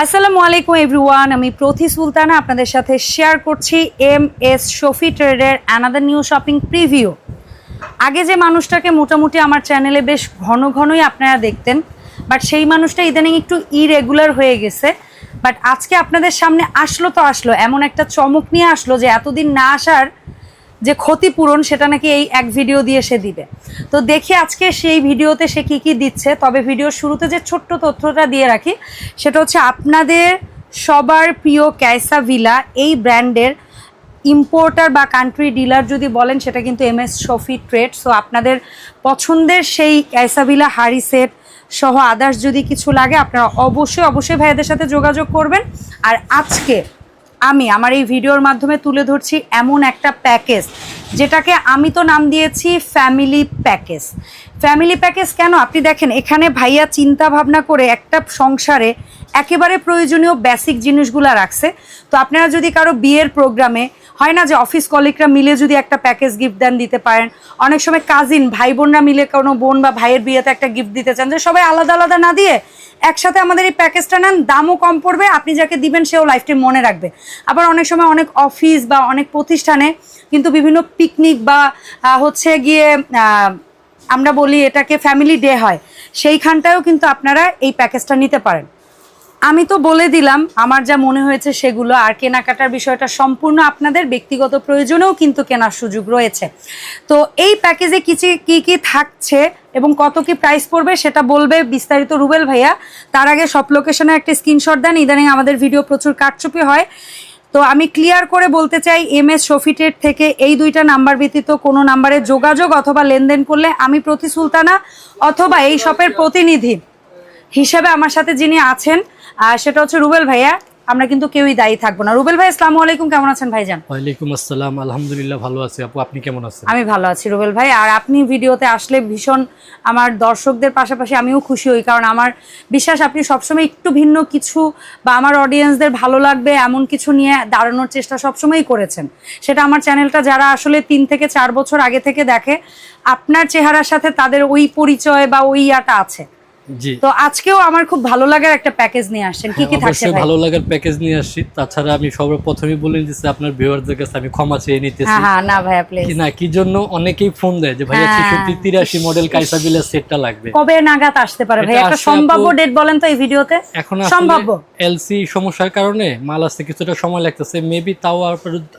আসসালামু আলাইকুম এভরিওয়ান আমি প্রতি সুলতানা আপনাদের সাথে শেয়ার করছি এম এস শফি ট্রেডের অ্যানাদার নিউ শপিং প্রিভিউ আগে যে মানুষটাকে মোটামুটি আমার চ্যানেলে বেশ ঘন ঘনই আপনারা দেখতেন বাট সেই মানুষটা ইদানিং একটু ইরেগুলার হয়ে গেছে। বাট আজকে আপনাদের সামনে আসলো তো আসলো, এমন একটা চমক নিয়ে আসলো যে এতদিন না আসার যে ক্ষতিপূরণ সেটা নাকি এই এক ভিডিও দিয়ে সে দিবে। তো দেখি আজকে সেই ভিডিওতে সে কি কি দিচ্ছে। তবে ভিডিওর শুরুতে যে ছোট্ট তথ্যটা দিয়ে রাখি, সেটা হচ্ছে আপনাদের সবার প্রিয় ক্যাসা ভিলা, এই ব্র্যান্ডের ইম্পোর্টার বা কান্ট্রি ডিলার যদি বলেন, সেটা কিন্তু M S Shafi trade. So আপনাদের পছন্দের সেই ক্যাসাভিলা হাড়ি সেট সহ আদার্স যদি কিছু লাগে, আপনারা অবশ্যই অবশ্যই ভাইয়াদের সাথে যোগাযোগ করবেন। আর আজকে আমি আমার এই ভিডিওর মাধ্যমে তুলে ধরছি এমন একটা প্যাকেজ, যেটাকে আমি তো নাম দিয়েছি ফ্যামিলি প্যাকেজ। ফ্যামিলি প্যাকেজ কেন? আপনি দেখেন, এখানে ভাইয়া চিন্তা ভাবনা করে একটা সংসারে একেবারে প্রয়োজনীয় বেসিক জিনিসগুলো রাখছে। তো আপনারা যদি কারও বিয়ের প্রোগ্রামে হয় না যে অফিস কলিগরা মিলে যদি একটা প্যাকেজ গিফট দেন দিতে পারেন, অনেক সময় কাজিন ভাই বোনরা মিলে কোনো বোন বা ভাইয়ের বিয়েতে একটা গিফট দিতে চান, যে সবাই আলাদা আলাদা না দিয়ে একসাথে আমাদের এই প্যাকেজটা নেন, দামও কম পড়বে, আপনি যাকে দিবেন সেও লাইফটি মনে রাখবে। আবার অনেক সময় অনেক অফিস বা অনেক প্রতিষ্ঠানে কিন্তু বিভিন্ন পিকনিক বা হচ্ছে গিয়ে আমরা বলি এটাকে ফ্যামিলি ডে হয়, সেইখানটায়ও কিন্তু আপনারা এই প্যাকেজটা নিতে পারেন। আমি তো বলে দিলাম, আমার যা মনে হয়েছে সেগুলো, আর কেনাকাটার বিষয়টা সম্পূর্ণ আপনাদের ব্যক্তিগত প্রয়োজনেও কিন্তু কেনার সুযোগ রয়েছে। তো এই প্যাকেজে কিছু কি কি থাকছে এবং কত কি প্রাইস পড়বে সেটা বলবে বিস্তারিত রুবেল ভাইয়া। তার আগে সব লোকেশনে একটা স্ক্রিনশট দেন, ইদানিং আমাদের ভিডিও প্রচুর কাটচুপি হয়। তো আমি ক্লিয়ার করে বলতে চাই এম এস শফিটের থেকে এই দুইটা নাম্বার ব্যতীত কোনো নাম্বারে যোগাযোগ অথবা লেনদেন করলে আমি প্রতি সুলতানা অথবা এই শপের প্রতিনিধি হিসেবে আমার সাথে যিনি আছেন সেটা হচ্ছে রুবেল ভাইয়া। আমরা কিন্তু কেউই দায়ী থাকব না। রুবেল ভাই আসসালামু আলাইকুম। কেমন আছেন ভাইজান? ওয়ালাইকুম আসসালাম। আলহামদুলিল্লাহ ভালো আছি। আপু আপনি কেমন আছেন? আমি ভালো আছি রুবেল ভাই। আর আপনি ভিডিওতে আসলে ভীষণ আমার দর্শকদের পাশাপাশি আমিও খুশি হই কারণ আমার বিশ্বাস আপনি সবসময় একটু ভিন্ন কিছু বা আমার অডিয়েন্সদের ভালো লাগবে এমন কিছু নিয়ে দাঁড়ানোর চেষ্টা সবসময়ই করেছেন। সেটা আমার চ্যানেলটা যারা আসলে তিন থেকে চার বছর আগে থেকে দেখে আপনার চেহারার সাথে তাদের ওই পরিচয় বা ওই ইয়াটা আছে। তো আজকেও আমার খুব ভালো লাগার একটা প্যাকেজ নিয়ে আসছেন। কি কি হ্যাঁ, থাকছে ভাই? ভালো লাগার প্যাকেজ নিয়ে আসছি। তাছাড়া আমি সবার প্রথমেই বলে দিচ্ছি আপনার ভিউয়ারদের কাছে আমি ক্ষমা চেয়ে নিতেছি। হ্যাঁ হ্যাঁ না ভাইয়া প্লিজ কি না কি জন্য অনেকেই ফোন দেয় যে ভাইয়া হ্যাঁ। ছেষট্টি তিরাশি মডেল কাইসাবিলের সেটটা লাগবে? কবে নাগাদ আসতে পারে ভাই? একটা সম্ভাব্য ডেট বলেন তো এই ভিডিওতে এখন সম্ভাব্য। এলসি সমস্যার কারণে মাল আসতে কিছুটা সময় লাগতেছে। মেবি তাও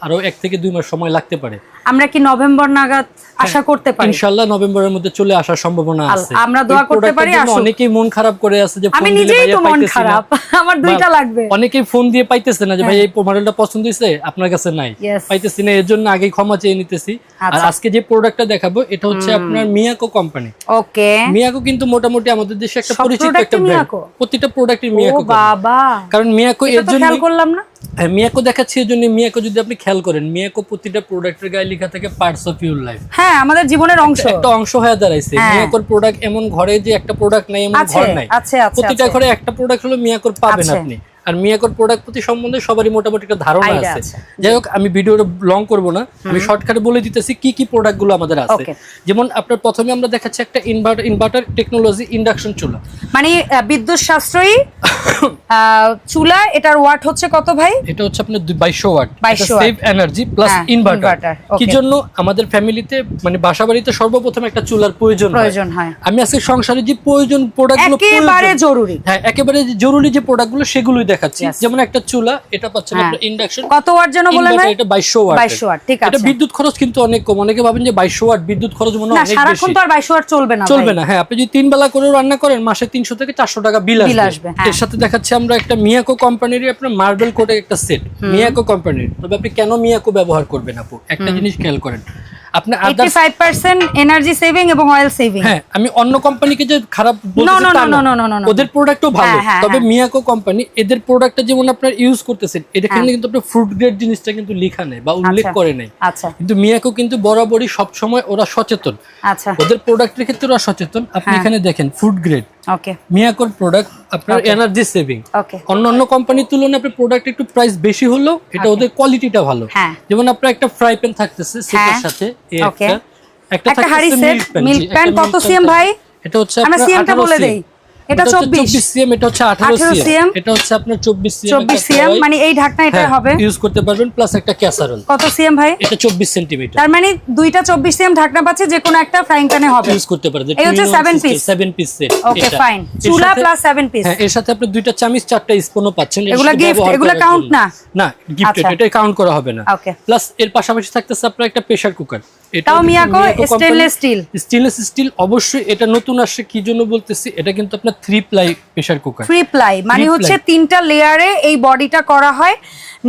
আরও এক থেকে দুই মাস সময় লাগতে পারে। আমরা কি নভেম্বর নাগাদ আশা করতে পারি? ইনশাল্লাহ নভেম্বরের মধ্যে চলে আসার সম্ভাবনা আছে। আমরা দোয়া করতে পারি, আসুক। অনেকেই মন খারাপ করে আছে যে আমি নিজেই তো মন খারাপ। আমার দুইটা লাগবে। অনেকেই ফোন দিয়ে পাইতেছে না যে ভাই হ্যাঁ। এই মডেলটা পছন্দ হয়েছে আপনার কাছে নাই। পাইতেছি না এর জন্য আগে ক্ষমা চেয়ে নিতেছি। আর আচ্ছা। আজকে যে প্রোডাক্টটা দেখাবো এটা হচ্ছে আপনার মিয়াকো কোম্পানি ওকে। মিয়াকো কিন্তু মোটামুটি আমাদের দেশে একটা পরিচিত একটা ব্র্যান্ড? প্রতিটা প্রোডাক্টই মিয়াকো company। বাবা। কারণ মিয়াকো এর জন্য খেয়াল করলাম না। মিয়াকো দেখাচ্ছি এর জন্য মিয়াকো যদি আপনি খেয়াল করেন মিয়াকো প্রতিটা প্রোডাক্টের গায়ে লেখা থাকে পার্টস অফ ইউর লাইফ হ্যাঁ আমাদের জীবনের অংশ। একটা অংশ হয়ে দাঁড়াইছে। হ্যাঁ। মিয়াকোর প্রোডাক্ট এমন ঘরে যে একটা প্রোডাক্ট নাই এমন ঘর নাই। প্রতিটা ঘরে একটা প্রোডাক্ট হলো মিয়াকোর পাবেন আপনি। আর মিয়াকোর প্রোডাক্ট প্রতি সম্বন্ধে সবারই মোটামুটি একটা ধারণা আছে। যাই হোক আমি ভিডিওটা লং করব না। আমি শর্টকাটে বলে দিতেছি কি কি প্রোডাক্টগুলো আমাদের আছে। যেমন আপনার প্রথমে আমরা দেখাচ্ছি একটা ইনভার্টার ইনভার্টার টেকনোলজি ইন্ডাকশন চুলা। মানে বিদ্যুৎ সাশ্রয়ী চুলা এটার ওয়াট হচ্ছে কত ভাই? এটা হচ্ছে আপনার বাইশশো watt 2200 save energy plus inverter কি জন্য? আমাদের ফ্যামিলিতে মানে বাসা বাড়িতে সর্বপ্রথম একটা চুলার প্রয়োজন। প্রয়োজন হয়। আমি আজকে সংসারে যে প্রয়োজন প্রোডাক্টগুলো একেবারে জরুরি। হ্যাঁ একেবারে যে জরুরি যে প্রোডাক্টগুলো সেগুলোই দেখাচ্ছি। যেমন একটা চুলা এটা পাচ্ছেন হ্যাঁ। আপনার ইন্ডাকশন কত ওয়াট যেন বলেন ভাই? এটা 2200 ওয়াট। 2200 watt, ঠিক এটা বিদ্যুৎ খরচ কিন্তু অনেক কম। অনেকে ভাবেন যে 2200 ওয়াট বিদ্যুৎ খরচ মনে হয় না সারাক্ষণ তো আর বাইশ ওয়াট চলবে না চলবে না হ্যাঁ আপনি যদি তিন বেলা করে রান্না করেন মাসে 300 থেকে 400 টাকা বিল আসবে, হ্যাঁ। এর সাথে দেখাচ্ছি আমরা একটা মিয়াকো কোম্পানির আপনার মার্বেল কোটের একটা সেট মিয়াকো কোম্পানির তবে আপনি কেন মিয়াকো ব্যবহার করবেন আপু? একটা জিনিস খেয়াল করেন। আপনি আদার্স 85% এনার্জি সেভিং এবং অয়েল সেভিং হ্যাঁ আমি অন্য কোম্পানিকে যে খারাপ No, বলতেছি no, তা no, না। no, no, no, no. ওদের প্রোডাক্টও ভালো হ্যাঁ, হ্যাঁ, তবে হ্যাঁ। মিয়াকো কোম্পানি এদের প্রোডাক্টটা যেমন আপনার ইউজ করতেছেন এখানে হ্যাঁ। কিন্তু আপনার ফ্রুট গ্রেড জিনিসটা কিন্তু লেখা নেই বা উল্লেখ আচ্ছা। করে নেই আচ্ছা কিন্তু মিয়াকো কিন্তু বরাবরই সব সময় ওরা সচেতন আচ্ছা ওদের প্রোডাক্টের ক্ষেত্রে ওরা সচেতন আপনি হ্যাঁ। এখানে দেখেন ফুড গ্রেড ওকে মিয়াকোর প্রোডাক্ট আপনার এনার্জি সেভিং অন্যান্য অন্য অন্য কোম্পানির তুলনায় আপনার প্রোডাক্ট একটু প্রাইস বেশি হলেও এটা ওদের কোয়ালিটিটা ভালো। হ্যাঁ। যেমন আপনার একটা ফ্রাই প্যান থাকতেছে সেটার হ্যাঁ। সাথে একটা। একটা থাকতেছে মিল্ক প্যান কত সিএম ভাই? এটা হচ্ছে আমরা সিএমটা বলে দেই। এটা 24 সিএম এটা হচ্ছে 18 18 সিএম। এটা হচ্ছে আপনার 24 সিএম 24 সিএম মানে এই ঢাকনা এটাই হবে। ইউজ করতে পারবেন প্লাস একটা ক্যাসারোল কত সিএম ভাই? এটা 24 সেন্টিমিটার তার মানে দুইটা 24 সিএম ঢাকনা পাচ্ছে যে কোনো একটা ফ্রাইং প্যানে হবে। ইউজ করতে পারেন এই হচ্ছে seven piece। 7 piece set okay fine চুলা প্লাস 7 পিস হ্যাঁ এর সাথে আপনি দুইটা চামিচ চারটা স্পুনও পাচ্ছেন। এগুলা শুধু এগুলা করার না? না গিফটেড। এটা কাউন্ট করা হবে না। ওকে প্লাস এর পাশাপাশি থাকতেছে আপনার একটা pressure cooker Miyako stainless steel। Stainless steel অবশ্যই এটা নতুন আসছে কি জন্য বলতেছি এটা কিন্তু আপনার three ply pressure cooker three ply মানে হচ্ছে তিনটা লেয়ারে এই বডিটা করা হয়।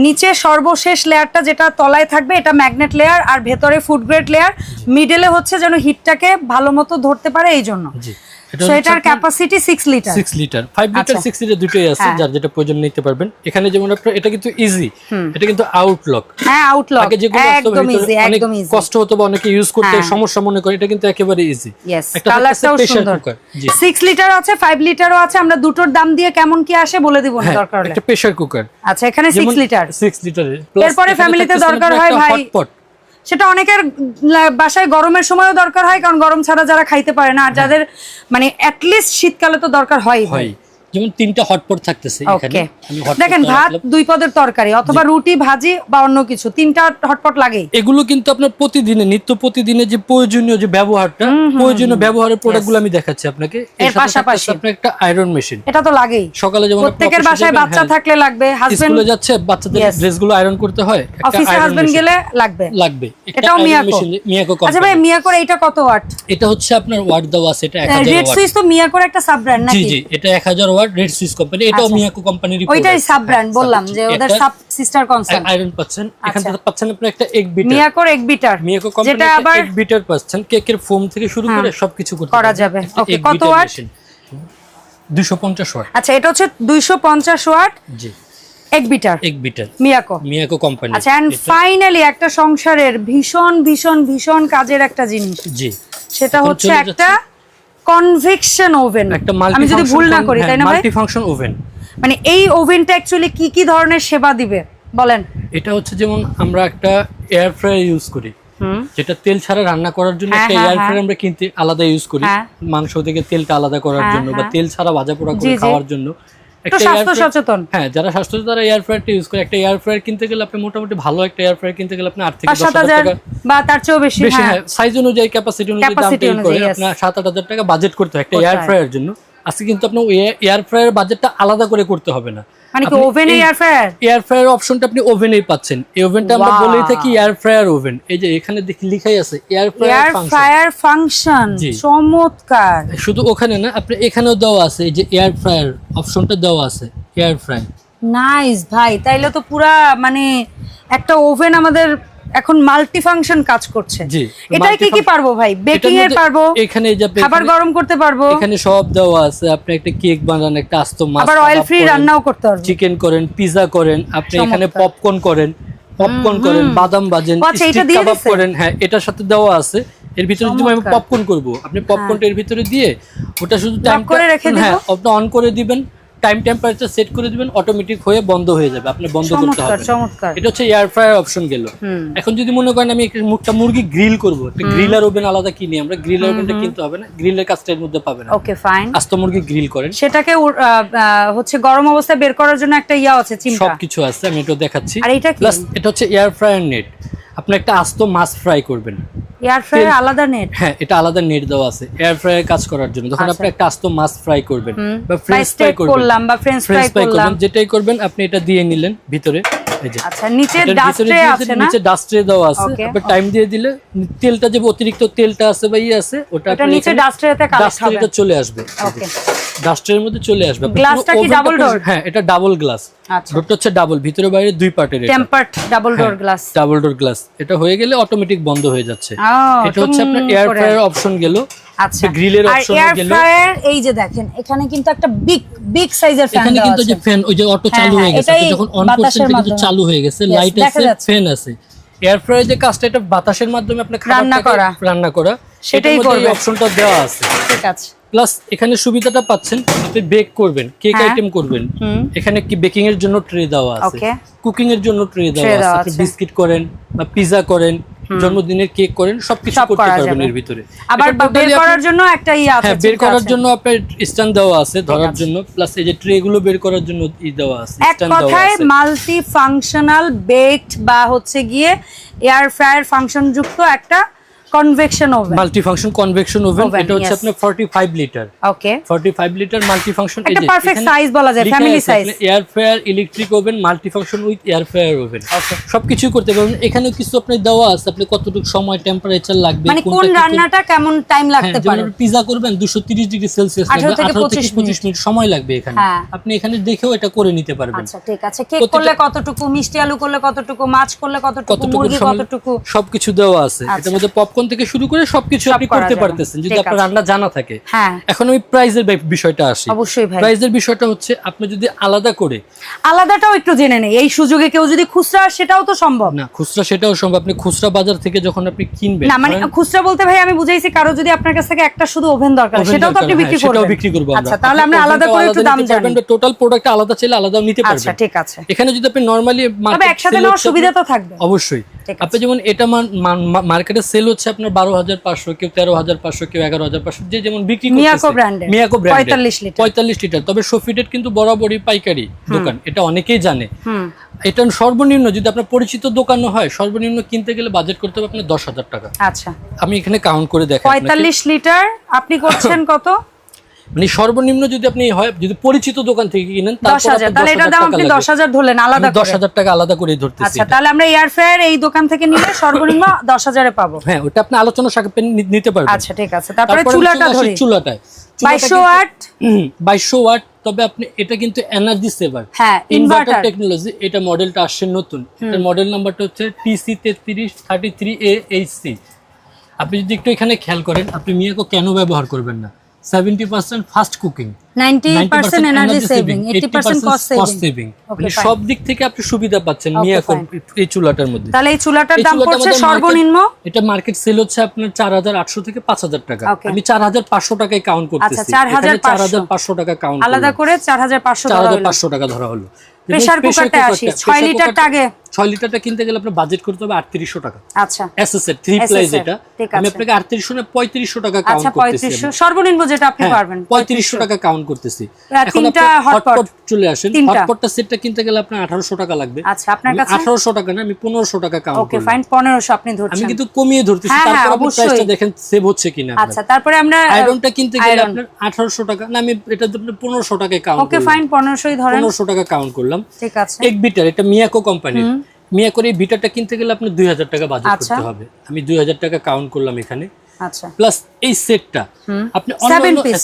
নিচে সর্বশেষ লেয়ারটা যেটা তলায় থাকবে এটা ম্যাগনেট লেয়ার আর ভেতরে ফুড গ্রেড লেয়ার মিডলে হচ্ছে যেন হিটটাকে ভালো মতো ধরতে পারে এই জন্য জি সো এটার capacity six litre six litre five litre আচ্ছা। সিক্স লিটার দুটোই আছে হ্যাঁ। যার যেটা প্রয়োজন নিতে পারবেন। এখানে যেমন আপনার এটা কিন্তু ইজি এটা কিন্তু আউটলক হ্যাঁ আউটলক আগে যেগুলো একদম ইজি একদম ইজি কষ্ট হতো বা অনেকে ইউজ করতে হ্যাঁ। সমস্যা মনে করে এটা কিন্তু একেবারে ইজি একটা কালারটাও সুন্দর। কুকার জি। সিক্স লিটার আছে ফাইভ লিটারও আছে আমরা দুটোর দাম দিয়ে কেমন কি আসে বলে দিব না হ্যাঁ দরকার হলে। একটা প্রেসার কুকার আচ্ছা এখানে সিক্স লিটার সিক্স লিটারের এরপরে family তে দরকার হয় ভাই। হটপট সেটা অনেকের বাসায় গরমের সময়ও দরকার হয় কারণ গরম ছাড়া যারা খাইতে পারে না। আর যাদের মানে অ্যাটলিস্ট শীতকালে তো দরকার হয়। হয় যেমন তিনটা হটপট থাকতেছে এখানে। দেখেন ভাত দুই পদের তরকারি অথবা রুটি ভাজি বা অন্য কিছু তিনটা হটপট লাগেই। এগুলো কিন্তু আপনার প্রতিদিনে নিত্য প্রতিদিনে যে প্রয়োজনীয় যে ব্যবহারটা প্রয়োজনীয় ব্যবহারের প্রোডাক্টগুলো আমি দেখাচ্ছি আপনাকে। এর পাশাপাশি। আপনার একটা আয়রন মেশিন এটা তো লাগেই। সকালে যেমন প্রত্যেকের বাসায় বাচ্চা হ্যাঁ, থাকলে লাগবে হাজবেন্ড স্কুলে যাচ্ছে বাচ্চাদের. ড্রেসগুলো আয়রন করতে হয় অফিসে হাজবেন্ড গেলে লাগবে। লাগবে। এটাও মিয়াকো মিয়াকো আচ্ছা ভাই। মিয়াকোর এইটা কত ওয়াট এটা হচ্ছে আপনার ওয়াট দেওয়া আছে এটা 1000 রেড ওয়াট সুইচ তো মিয়াকোর একটা সাব ব্র্যান্ড জি জি এটা 1000 ওয়াট রেড সুইচ কোম্পানি এটাও। মিয়াকো কোম্পানির ওইটাই সাব ব্র্যান্ড বললাম যে ওদের সাব সিস্টার কনসার্ন আয়রন পাচ্ছেন। এখান আচ্ছা। থেকে পাচ্ছেন আপনি একটা এক বিটার মিয়াকোর এক বিটার মিয়াকো কোম্পানি যেটা আবার এক বিটার পাচ্ছেন। কেকের ফোম থেকে শুরু করে সবকিছু করতে করা যাবে। এক কত machine। 250 ওয়াট। আচ্ছা এটা হচ্ছে দুইশো পঞ্চাশ ওয়াট জি। এক বিটার এক বিটার মিয়াকো মিয়াকো কোম্পানি আচ্ছা এন্ড ফাইনালি একটা সংসারের ভীষণ ভীষণ ভীষণ কাজের একটা জিনিস। জি। সেটা হচ্ছে একটা কনভেকশন ওভেন আমি যদি ভুল না করি তাই না ভাই? মাল্টিফাংশন ওভেন মানে এই ওভেনটা অ্যাকচুয়ালি কি কি ধরনের সেবা দিবে? বলেন। এটা হচ্ছে যেমন আমরা একটা এয়ার ফ্রায়ার ইউজ করি। যেটা তেল ছাড়া রান্না করার জন্য হ্যাঁ, একটা হ্যাঁ, এয়ার হ্যাঁ। ফ্রায়ার আমরা কিনতে আলাদা ইউজ করি। হ্যাঁ। মাংস থেকে তেলটা আলাদা করার হ্যাঁ, জন্য বা হ্যাঁ। তেল ছাড়া ভাজা পোড়া করে খাওয়ার জন্য। স্বাস্থ্য সচেতন। হ্যাঁ যারা স্বাস্থ্য তারা এয়ার ফ্রায়ারটা ইউজ করে। একটা এয়ার ফ্রায়ার কিনতে গেলে আপনি মোটামুটি ভালো একটা এয়ার ফ্রায়ার কিনতে গেলে আপনি আট থেকে পাঁচ দশ সাত হাজার হাজার টাকা বা তার চেয়েও বেশি বেশি হ্যাঁ। হ্যাঁ সাইজ অনুযায়ী ক্যাপাসিটি অনুযায়ী দাম Capacity করে আপনার সাত আট হাজার টাকা বাজেট করতে হয় একটা এয়ার। ফ্রায়ার জন্য। আজকে কিন্তু আপনার এয়ার ফ্রায়ার বাজেটটা আলাদা করে করতে হবে না। মানে কি ওভেনে এয়ার ফ্রায়ার এয়ার ফ্রায়ার অপশনটা আপনি ওভেনেই পাচ্ছেন। এই ওভেনটা আমরা বলেই থাকি এয়ার ফ্রায়ার ওভেন এই যে এখানে দেখি লিখাই আছে air fryer function fryer function চমৎকার। শুধু ওখানে না আপনি এখানেও দেওয়া আছে এই যে এয়ার ফ্রায়ার অপশনটা দেওয়া আছে এয়ার ফ্রায়ার নাইস ভাই তাইলে তো পুরা মানে একটা ওভেন আমাদের এখন মাল্টি ফাংশন কাজ করছে। এটাই কি কি পারব ভাই? বেকিং এর পারব? এখানে এই যে খাবার গরম করতে পারব? এখানে সব দেওয়া আছে। আপনি একটা কেক বানান একটা আস্ত মাছ আবার অয়েল ফ্রি রান্নাও করতে পারব। চিকেন করেন পিজা করেন আপনি এখানে পপকর্ন করেন পপকর্ন করেন বাদাম ভাজেন আচ্ছা, কাবাব করেন হ্যাঁ এটার সাথে দেওয়া আছে। এর ভিতরে যদি আমি পপকর্ন করব আপনি পপকর্নটা এর ভিতরে দিয়ে ওটা শুধু টাইম করে রেখে? হ্যাঁ আপনি অন করে দিবেন টাইম টেম্পারেচার সেট করে দিবেন অটোমেটিক হয়ে বন্ধ হয়ে যাবে আপনি বন্ধ করতে হবে এটা হচ্ছে এয়ার ফ্রায়ার অপশন গেল। এখন যদি মনে করেন আমি একটা মুখটা মুরগি গ্রিল করব একটা গ্রিলার ওভেন আলাদা কিনি আমরা গ্রিলার ওভেনটা কিনতে হবে না গ্রিলের কাজটা এর মধ্যে পাবে না ওকে ফাইন আস্ত মুরগি গ্রিল করেন। সেটাকে হচ্ছে গরম অবস্থায় বের করার জন্য একটা ইয়া আছে চিমটা। সবকিছু আছে আমি এটা দেখাচ্ছি। আর এটা কি? এটা হচ্ছে এয়ার ফ্রায়ার নেট আপনি একটা আস্ত মাছ ফ্রাই করবেন। এয়ার ফ্রায়ার আলাদা নেট হ্যাঁ এটা আলাদা নেট দেওয়া আছে। এয়ার ফ্রায়ার কাজ করার জন্য। যখন আচ্ছা। আপনি একটা আস্ত মাছ ফ্রাই করবেন। বা ফ্রেঞ্চ ফ্রাই করলাম বা ফ্রেঞ্চ ফ্রাই করলাম। যেটাই করবেন আপনি এটা দিয়ে নিলেন ভিতরে। এই যে আচ্ছা নিচে এটার ডাস্ট ভিতরে ট্রে দিয়ে আছে না? নিচে ডাস্ট ট্রে দেওয়া আছে। আপনি টাইম দিয়ে দিলে তেলটা যে অতিরিক্ত তেলটা আছে বা ইয়ে আছে ওটা ওটা নিচে ডাস্ট ট্রেতে কালেক্ট ডাস্ট হবে। ট্রেটা চলে আসবে। ওকে ডাস্টের মধ্যে চলে আসবে। গ্লাসটা কি টাকে- door? হ্যাঁ এটা ডাবল গ্লাস ডোরটা হচ্ছে ডাবল ভিতরে বাইরে দুই পার্টের double door glass double door glass এটা হয়ে গেলে অটোমেটিক বন্ধ হয়ে যাচ্ছে। এটা হচ্ছে আপনার এয়ার ফ্রায়ার অপশন গেল। আচ্ছা। গ্রিলের অপশন গেল। এই যে দেখেন এখানে কিন্তু একটা বিগ বিগ সাইজের ফ্যান এখানে কিন্তু যে ফ্যান ওই যে অটো চালু হ্যাঁ, গেছে। যখন অন করছেন বাতাসের কিন্তু মাধ্যমে। চালু হয়ে গেছে। লাইট আছে। ফ্যান আছে। এয়ার ফ্রায়ার যে কাজটা এটা বাতাসের মাধ্যমে আপনি রান্না করা। রান্না করা সেটাই করবে। অপশনটা দেওয়া আছে। ঠিক আছে। প্লাস এখানে সুবিধাটা পাচ্ছেন আপনি বেক করবেন কেক হ্যাঁ। আইটেম করবেন। এখানে কি বেকিং এর জন্য ট্রে দেওয়া আছে। কুকিং এর জন্য ট্রে দেওয়া আছে। আপনি বিস্কিট করেন বা পিজা করেন জন্মদিনের কেক করেন সবকিছু করতে পারবেন এর ভিতরে। আবার বের করার জন্য একটা ইয়ে আছে হ্যাঁ বের করার জন্য আপনার স্ট্যান্ড দেওয়া আছে ধরার জন্য। প্লাস এই যে ট্রে গুলো বের করার জন্য ই দেওয়া আছে এক স্ট্যান্ড দেওয়া কথায় মাল্টি ফাংশনাল বেকড বা হচ্ছে গিয়ে এয়ার ফ্রায়ার ফাংশন যুক্ত একটা convection oven multi function convection oven এটা হচ্ছে. আপনার 45 litre okay 45 litre multi function একটা perfect size বলা যায়, family size। Air fryer electric oven multi function with air fryer oven সবকিছু করতে পারবেন। এখানে কিছু আপনি দেওয়া আছে। আপনি কতটুকু সময় টেম্পারেচার লাগবে মানে কোন রান্নাটা কেমন টাইম হ্যাঁ, লাগতে পারে? পিজা করবেন 230 ডিগ্রি সেলসিয়াস 18 লাগবে থেকে 18 থেকে 25 25 মিনিট সময় লাগবে এখানে। হ্যাঁ। আপনি এখানে দেখেও এটা করে নিতে পারবেন। আচ্ছা ঠিক আছে। কেক করলে কতটুকু মিষ্টি আলু করলে কতটুকু মাছ করলে কতটুকু মুরগি কতটুকু? সবকিছু দেওয়া আছে। আচ্ছা। এটার মধ্যে পপকর্ন থেকে শুরু করে সবকিছু আপনি করতে পারতেছেন যদি আপনার রান্না জানা থাকে। হ্যাঁ। এখন আমি প্রাইজের বিষয়টা আসি। অবশ্যই ভাই। প্রাইজের বিষয়টা হচ্ছে আপনি যদি আলাদা করে আলাদাটাও একটু জেনে নেই। এই সুযোগে কেউ যদি খুচরা সেটাও তো সম্ভব। না খুচরা সেটাও সম্ভব। আপনি খুচরা বাজার থেকে যখন আপনি কিনবেন না মানে খুচরা বলতে ভাই আমি বুঝাইছি কারও যদি আপনার কাছ থেকে একটা শুধু ওভেন দরকার সেটাও তো আপনি বিক্রি হ্যাঁ, সেটাও করবেন। বিক্রি করব আমরা। আচ্ছা তাহলে আমরা আলাদা করে একটু দাম জানি। টোটাল প্রোডাক্ট আলাদা চাইলে আলাদাও নিতে পারবেন। আচ্ছা ঠিক আছে। এখানে যদি আপনি নরমালি তবে একসাথে নেওয়ার সুবিধা তো থাকবে। অবশ্যই। আপনি যেমন এটা মার্কেটে সেল হচ্ছে আপনার বারো হাজার পাঁচশো কেউ তেরো হাজার পাঁচশো কেউ এগারো হাজার পাঁচশো যে যেমন বিক্রি মিয়াকো brand-এর, মিয়াকো 45 পঁয়তাল্লিশ লিটার। তবে সোফিটের কিন্তু বরাবরই পাইকারি দোকান এটা অনেকেই জানে। এটা সর্বনিম্ন যদি আপনার পরিচিত দোকানও হয় সর্বনিম্ন কিনতে গেলে বাজেট করতে হবে আপনার দশ হাজার টাকা। আচ্ছা। আমি এখানে কাউন্ট করে দেখি পঁয়তাল্লিশ লিটার আপনি করছেন কত? মানে সর্বনিম্ন যদি আপনি হয় যদি পরিচিত দোকান থেকে কিনেন দশ হাজার। তাহলে এটার দাম আপনি দশ হাজার ধরলেন আলাদা দশ হাজার টাকা আলাদা করে ধরতেছি। আচ্ছা তাহলে আমরা এয়ার ফেয়ার এই দোকান থেকে নিলে সর্বনিম্ন দশ হাজারে পাবো। হ্যাঁ ওটা আপনি আলোচনা সাপেক্ষে নিতে পারবেন। আচ্ছা ঠিক আছে। তারপরে চুলাটা ধরি। চুলাটায়। বাইশশো ওয়াট। বাইশশো ওয়াট তবে আপনি এটা কিন্তু এনার্জি সেভার হ্যাঁ ইনভার্টার ইনভার্টার টেকনোলজি এটা মডেলটা আসছে নতুন। এটার মডেল নাম্বারটা হচ্ছে টিসি তেত্রিশ thirty three A H C আপনি যদি একটু এখানে খেয়াল করেন আপনি মিয়াকো কেন ব্যবহার করবেন না? Seventy percent fast cooking ninety percent energy saving eighty percent cost cost saving মানে সব দিক থেকে আপনি সুবিধা পাচ্ছেন Okay, এই চুলাটার মধ্যে। তাহলে এই চুলাটার দাম পড়ছে সর্বনিম্ন? এটা মার্কেট সেল হচ্ছে আপনার চার হাজার আটশো থেকে পাঁচ হাজার টাকা। Okay. আমি চার হাজার পাঁচশো টাকায় কাউন্ট করতেছি। আচ্ছা, 4,500 চার হাজার পাঁচশো টাকা কাউন্ট আলাদা করে চার হাজার পাঁচশো চার হাজার পাঁচশো টাকা ধরা হলো। Pressure cooker-টা আসি, ছয় লিটারটা আগে। ছয় লিটারটা কিনতে গেলে আপনার বাজেট করতে হবে আটত্রিশশো টাকা। আচ্ছা। এসএসএর থ্রি SSR, প্লাইজ এটা। আমি আপনাকে আটত্রিশশো না পঁয়ত্রিশশো টাকা কাউন্ট আচ্ছা করতেছি পঁয়ত্রিশশো সর্বনিম্ন যেটা আপনি পারবেন পঁয়ত্রিশশো টাকা কাউন্ট করতেছি। এখন আপনি হটপট চলে আসেন। হটপটটা সেটটা কিনতে গেলে আপনার আঠারোশো টাকা লাগবে। আচ্ছা আপনার কাছে? আঠারোশো টাকা না আমি পনেরোশো টাকা কাউন্ট ওকে ফাইন পনেরোশো আপনি আমি কিন্তু কমিয়ে ধরতেছি হ্যাঁ, হ্যাঁ, তারপর আপনি অবশ্যই। প্রাইসটা দেখেন সেভ হচ্ছে কিনা আচ্ছা তারপরে আমরা আয়রনটা কিনতে গেলে আপনার আঠারোশো টাকা না আমি এটা তো আপনার পনেরোশো টাকায় কাউন্ট ওকে ফাইন পনেরোশোই ধরেন। পনেরোশো টাকা কাউন্ট করলাম। ঠিক আছে। এক বিটার এটা মিয়াকো কোম্পানির মিয়াকোর এই বিটারটা কিনতে গেলে আপনি দুই হাজার টাকা বাজেট আচ্ছা। করতে হবে। আমি দুই হাজার টাকা কাউন্ট করলাম এখানে। আচ্ছা। প্লাস এই সেটটা আপনি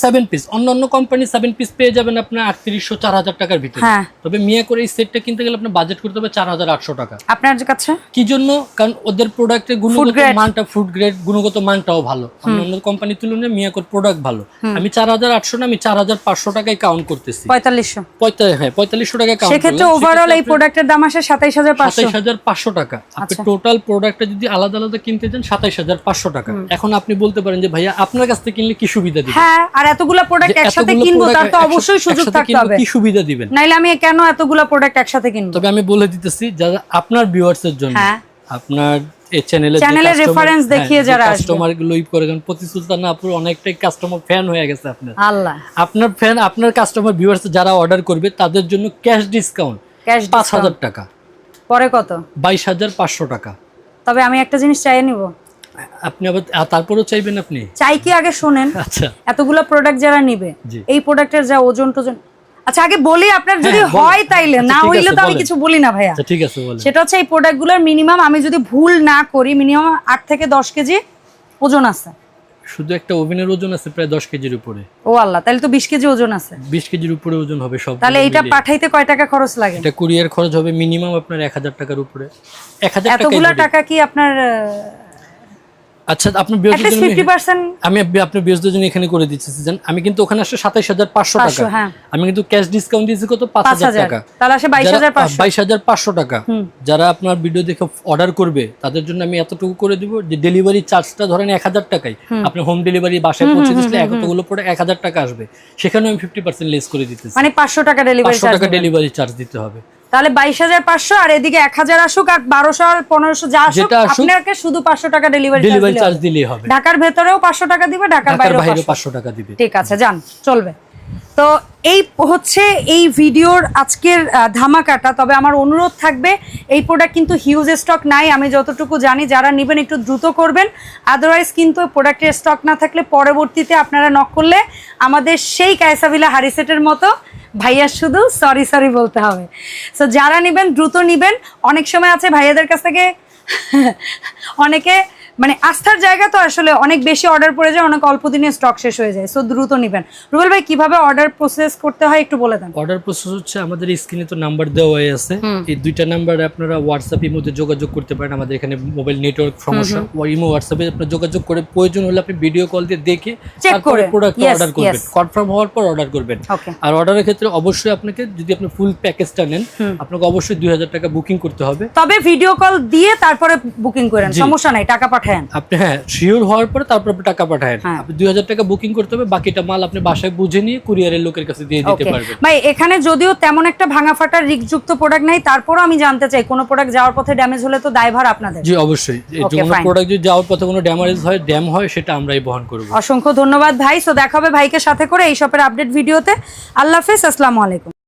সেভেন পিস অন্যান্য কোম্পানি সেভেন পিস পেয়ে যাবেন আপনার আটত্রিশশো চার হাজার টাকার ভিতরে। হ্যাঁ। তবে মিয়াকোর এই সেটটা কিনতে গেলে আপনার বাজেট করতে হবে চার হাজার আটশো টাকা। আপনার কাছে? কি জন্য? কারণ ওদের প্রোডাক্টের গুণগত মানটা ফুড গ্রেড গুণগত মানটাও ভালো। অন্যান্য কোম্পানির তুলনায় মিয়াকোর প্রোডাক্ট ভালো। আমি চার হাজার আটশো না আমি চার হাজার পাঁচশো টাকায় কাউন্ট করতেছি। পঁয়তাল্লিশশো। পঁয়তাল্লিশ হ্যাঁ পঁয়তাল্লিশশো টাকায় কাউন্ট সেক্ষেত্রে ওভারঅল এই প্রোডাক্টের দাম আসে সাতাইশ হাজার সাতাইশ হাজার পাঁচশো টাকা। আপনি আচ্ছা। টোটাল প্রোডাক্টটা যদি আলাদা আলাদা কিনতে চান সাতাইশ হাজার পাঁচশো টাকা। এখন আপনি বলতে পারেন যে ভাইয়া আপনার কাছ থেকে কিনলে কি সুবিধা দিবেন? হ্যাঁ আর এতগুলা প্রোডাক্ট একসাথে কিনবো তার তো অবশ্যই সুযোগ থাকতে হবে। কি সুবিধা দিবেন? নাইলে আমি কেন এতগুলা প্রোডাক্ট একসাথে কিনবো? তবে আমি বলে দিতেছি যারা আপনার ভিউয়ার্স এর জন্য হ্যাঁ। আপনার এই চ্যানেলে এর reference দেখিয়ে যারা। কাস্টমারগুলো ই করে কারণ প্রতি সুলতান আপুর অনেকটাই কাস্টমার ফ্যান হয়ে গেছে আপনার। আল্লাহ। আপনার ফ্যান আপনার কাস্টমার ভিউয়ার্স যারা অর্ডার করবে তাদের জন্য ক্যাশ ডিসকাউন্ট ক্যাশ পাঁচ হাজার টাকা। পরে কত? বাইশ হাজার পাঁচশো টাকা। তবে আমি একটা জিনিস চাইয়ে নিব। আপনি আবার তারপরেও চাইবেন আপনি? চাই কি আগে শোনেন। আচ্ছা। এতগুলা প্রোডাক্ট যারা নিবে এই প্রোডাক্টের যা ওজন টোজন। আচ্ছা আগে বলি আপনার যদি হ্যাঁ, হয় তাইলে আচ্ছা, না হইলে তো আমি কিছু বলি না ভাইয়া। আচ্ছা ঠিক আছে সেটা হচ্ছে এই প্রোডাক্টগুলোর মিনিমাম আমি যদি ভুল না করি মিনিমাম আট থেকে দশ কেজি ওজন আছে। শুধু একটা ওভেনের ওজন আছে প্রায় দশ কেজির উপরে। ও আল্লাহ তাহলে তো বিশ কেজি ওজন আছে। বিশ কেজির উপরে ওজন হবে সব। তাহলে এইটা পাঠাইতে কয় টাকা খরচ লাগে? এটা কুরিয়ার খরচ হবে মিনিমাম আপনার এক হাজার টাকার উপরে। টাকা এতগুলা টাকা কি আপনার আচ্ছা আপনার অ্যাটলিস্ট আমি আপ- আপনার বৃহস্পতি জন্য এখানে করে দিচ্ছি জান আমি কিন্তু ওখানে আসলে সাতাইশ হাজার পাঁচশো টাকা। হ্যাঁ। আমি কিন্তু ক্যাশ ডিসকাউন্ট দিয়েছি কত? পাঁচ হাজার টাকা। তাহলে আসে বাইশ হাজার পাঁচশো। টাকা। যারা আপনার ভিডিও দেখে অর্ডার করবে তাদের জন্য আমি এতটুকু করে দিব যে ডেলিভারি চার্জটা ধরেন এক হাজার টাকায়। আপনি হোম ডেলিভারি বাসায় পৌঁছে দিলে এতগুলো পরে এক হাজার টাকা আসবে। সেখানে আমি ফিফটি পার্সেন্ট লেস করে দিতেছি। মানে পাঁচশো টাকা ডেলিভারি পাঁচশো টাকা ডেলিভারি চার্জ দিতে হবে। তাহলে বাইশ হাজার পাঁচশো আর এদিকে এক হাজার আসুক আর বারোশো আর পনেরোশো যা আসুক আপনাকে শুধু পাঁচশো টাকা ডেলিভারি ডেলিভারি চার্জ দিলেই হবে। ঢাকার ভেতরেও পাঁচশো টাকা দিবে ঢাকার বাইরেও বাইরে পাঁচশো টাকা দিবে। ঠিক আছে যান চলবে। তো এই হচ্ছে এই ভিডিওর আজকের ধামাকাটা। তবে আমার অনুরোধ থাকবে, এই প্রোডাক্ট কিন্তু হিউজ স্টক নাই, আমি যতটুকু জানি, যারা নেবেন একটু দ্রুত করবেন। আদারওয়াইজ কিন্তু প্রোডাক্টের স্টক না থাকলে পরবর্তীতে আপনারা নক করলে আমাদের সেই কায়সাবিলা হারিসেটের মতো। ভাইয়া শুধু সরি সরি বলতে হবে। সো যারা নেবেন, দ্রুত নেবেন। অনেক সময় আছে ভাইয়াদের কাছ থেকে, অনেকে মানে আস্থার জায়গা তো আসলে অনেক বেশি অর্ডার পড়ে যায় অনেক অল্প দিনে স্টক শেষ হয়ে যায় সো দ্রুত নেবেন। রুবেল ভাই কীভাবে অর্ডার প্রসেস করতে হয় একটু বলে দেন। অর্ডার প্রসেস হচ্ছে আমাদের স্ক্রিনে তো নাম্বার দেওয়াই আছে। এই দুইটা নাম্বারে আপনারা হোয়াটসঅ্যাপের মধ্যে যোগাযোগ করতে পারেন আমাদের এখানে মোবাইল নেটওয়ার্ক সমস্যা ইমো হোয়াটসঅ্যাপে আপনার যোগাযোগ করে প্রয়োজন হলে আপনি ভিডিও কল দিয়ে দেখে করে। প্রোডাক্ট অর্ডার করবেন. কনফার্ম হওয়ার পর অর্ডার করবেন। আর অর্ডারের ক্ষেত্রে অবশ্যই আপনাকে যদি আপনি ফুল প্যাকেজটা নেন আপনাকে অবশ্যই দুই হাজার টাকা বুকিং করতে হবে। তবে ভিডিও কল দিয়ে তারপরে বুকিং করেন। সমস্যা নাই টাকা আপনি হ্যাঁ শিওর হওয়ার পরে তারপর আপনি টাকা হ্যাঁ। আপনি দুই হাজার টাকা বুকিং করতে হবে বাকিটা মাল আপনি বাসায় বুঝে নিয়ে কুরিয়ারের লোকের কাছে দিয়ে দিতে পারবেন। ভাই এখানে যদিও তেমন একটা ভাঙা ফাটার রিকযুক্ত প্রোডাক্ট নাই তারপরও আমি জানতে চাই কোনো প্রোডাক্ট যাওয়ার পথে ড্যামেজ হলে তো দায়ভার আপনাদের। জি অবশ্যই। কোনো প্রোডাক্ট যদি যাওয়ার পথে কোনো ড্যামেজ হয় ড্যাম হয় সেটা আমরাই বহন করব। অসংখ্য ধন্যবাদ ভাই। সো দেখা হবে ভাইকে সাথে করে এই শপের আপডেট ভিডিওতে। আল্লাহ হাফেজ আসসালামু আলাইকুম।